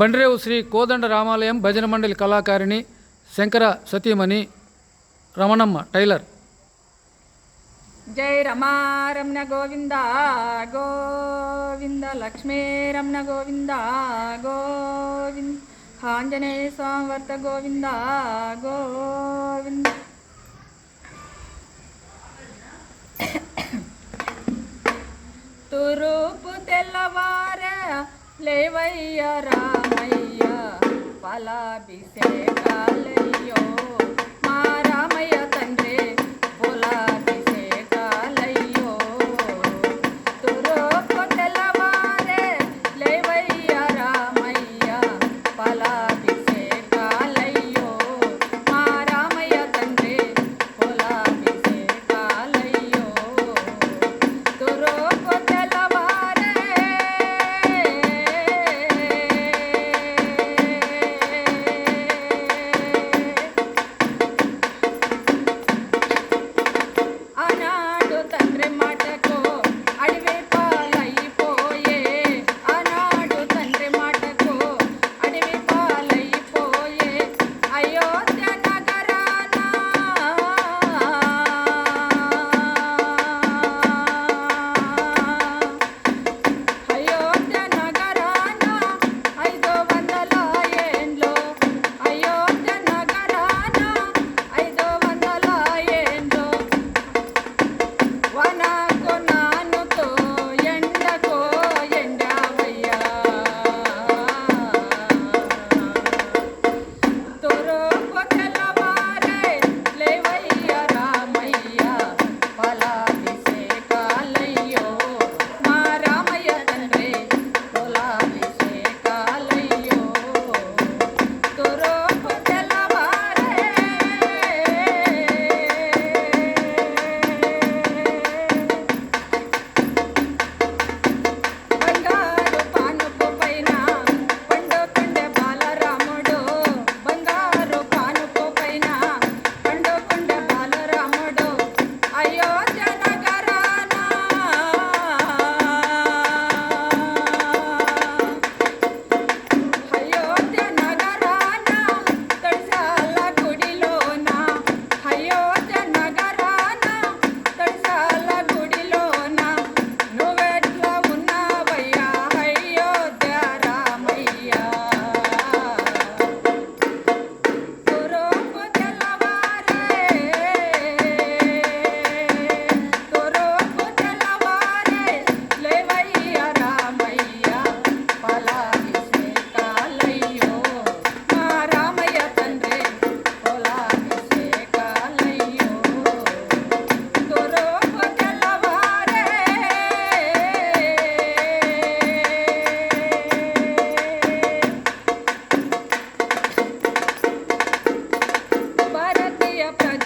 బండ్రేవు శ్రీ కోదండ రామాలయం భజన మండలి కళాకారిణి శంకర సతీమణి రమణమ్మ టైలర్. జై రమా రమణ గోవింద గోవింద లక్ష్మీ రమణ గోవింద గోవింద ఆంజనేయ స్వామి వర్త గోవింద గోవింద. తురుపు తెల్లవార లేవయ్య రామయ్య పలాభిషేకాలయ్యో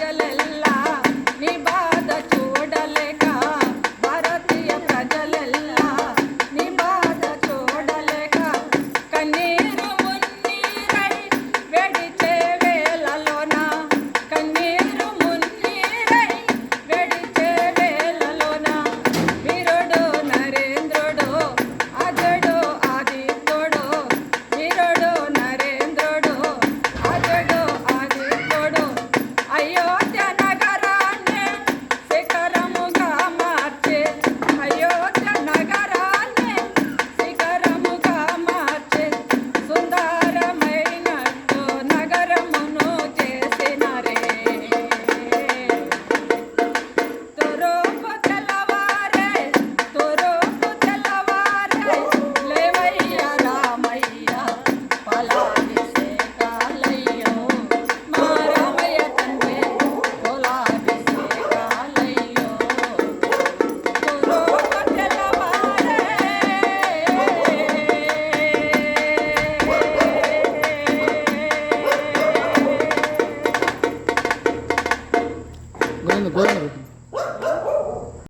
ಮೊದಲೆಲ್ಲ ನಿಭಾ